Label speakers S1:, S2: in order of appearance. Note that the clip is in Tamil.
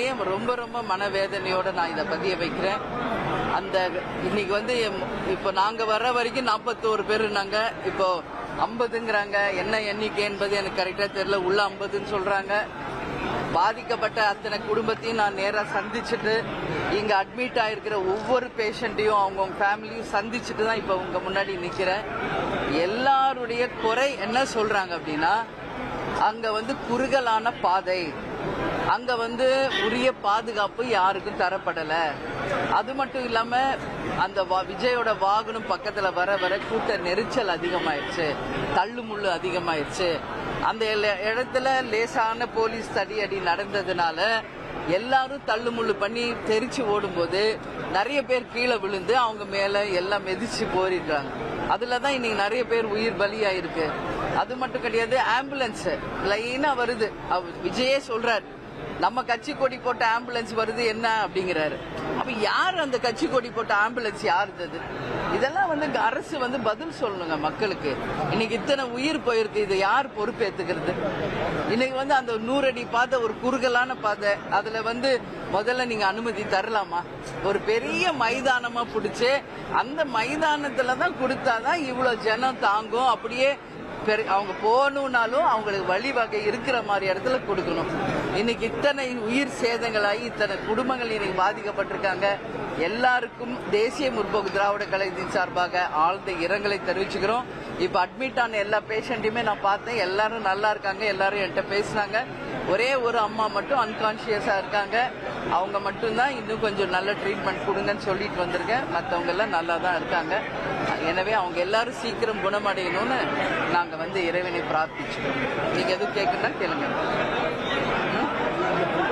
S1: உண்மையிலேயே ரொம்ப ரொம்ப மனவேதனையோட நான் இதை பதிய வைக்கிறேன். அந்த இன்னைக்கு வந்து இப்போ நாங்க வர்ற வரைக்கும் நாற்பத்தோரு பேர் நாங்க இப்போ ஐம்பதுங்கிறாங்க. என்ன எண்ணிக்கை என்பது எனக்கு கரெக்டா தெரியல. உள்ள ஐம்பதுன்னு சொல்றாங்க. பாதிக்கப்பட்ட அத்தனை குடும்பத்தையும் நான் நேரா சந்திச்சுட்டு இங்க அட்மிட் ஆயிருக்கிற ஒவ்வொரு பேஷண்ட்டையும் அவங்க ஃபேமிலியும் சந்திச்சுட்டு தான் இப்போ உங்க முன்னாடி நிக்கிறேன். எல்லாருடைய குறை என்ன சொல்றாங்க அப்படின்னா அங்க வந்து குறுகலான பாதை. அங்க வந்து உரிய பாதுகாப்பு யாருக்கும் தரப்படல. அது மட்டும் இல்லாம அந்த விஜயோட வாகனம் பக்கத்துல வர வர கூட்ட நெரிச்சல் அதிகமாயிருச்சு. தள்ளுமுள்ளு அதிகமாயிருச்சு. அந்த எல்ல- இடத்துல லேசான போலீஸ் தடியடி நடந்ததுனால எல்லாரும் தள்ளுமுள்ளு பண்ணி தெரிச்சு ஓடும்போது நிறைய பேர் கீழே விழுந்து அவங்க மேல எல்லாம் மெதிச்சு போரிடுறாங்க. அதுல தான் இன்னைக்கு நிறைய பேர் உயிர் பலியாயிருக்கு. அது மட்டும் கிடையாது ஆம்புலன்ஸ் லைனா வருது. அவ- விஜயே சொல்றாரு நம்ம கட்சி கொடி போட்ட ஆம்புலன்ஸ் வருது என்ன அப்படிங்கிறாரு. அப்ப யார் அந்த கட்சி கொடி போட்ட ஆம்புலன்ஸ் யாருது அது? இதெல்லாம் வந்து அரசு வந்து பதில் சொல்லணுங்க மக்களுக்கு. இன்னைக்கு இத்தனை உயிர் போயிருக்கு இதை யார் பொறுப்பேத்துக்கிறது? இன்னைக்கு வந்து அந்த நூறடி பாதை ஒரு குறுகலான பாதை அதுல வந்து முதல்ல நீங்க அனுமதி தரலாமா? ஒரு பெரிய மைதானமா பிடிச்சு அந்த மைதானத்துல தான் கொடுத்தாதான் இவ்வளவு ஜனம் தாங்கும். அப்படியே பெரு- அவங்க போகணுன்னாலும் அவங்களுக்கு வழிவகை இருக்கிற மாதிரி இடத்துல கொடுக்கணும். இன்னைக்கு இத்தனை உயிர் சேதங்களாகி இத்தனை குடும்பங்கள் இன்னைக்கு பாதிக்கப்பட்டிருக்காங்க. எல்லாருக்கும் தேசிய முற்போக்கு திராவிட கழகத்தின் சார்பாக ஆழ்ந்த இரங்கலை தெரிவிச்சுக்கிறோம். இப்ப அட்மிட் ஆன எல்லா பேஷண்ட்டையுமே நான் பார்த்தேன். எல்லாரும் நல்லா இருக்காங்க. எல்லாரும் என்கிட்ட பேசினாங்க. ஒரே ஒரு அம்மா மட்டும் அன்கான்சியஸா இருக்காங்க. அவங்க மட்டும்தான் இன்னும் கொஞ்சம் நல்ல ட்ரீட்மெண்ட் கொடுங்கன்னு சொல்லிட்டு வந்திருக்கேன். மற்றவங்க எல்லாம் நல்லா தான் இருக்காங்க. எனவே அவங்க எல்லாரும் சீக்கிரம் குணமடையணும்னு நாங்க வந்து இறைவனை பிரார்த்திச்சுக்கிறோம். நீங்க எதுவும் கேட்கணும்னா கேளுங்க.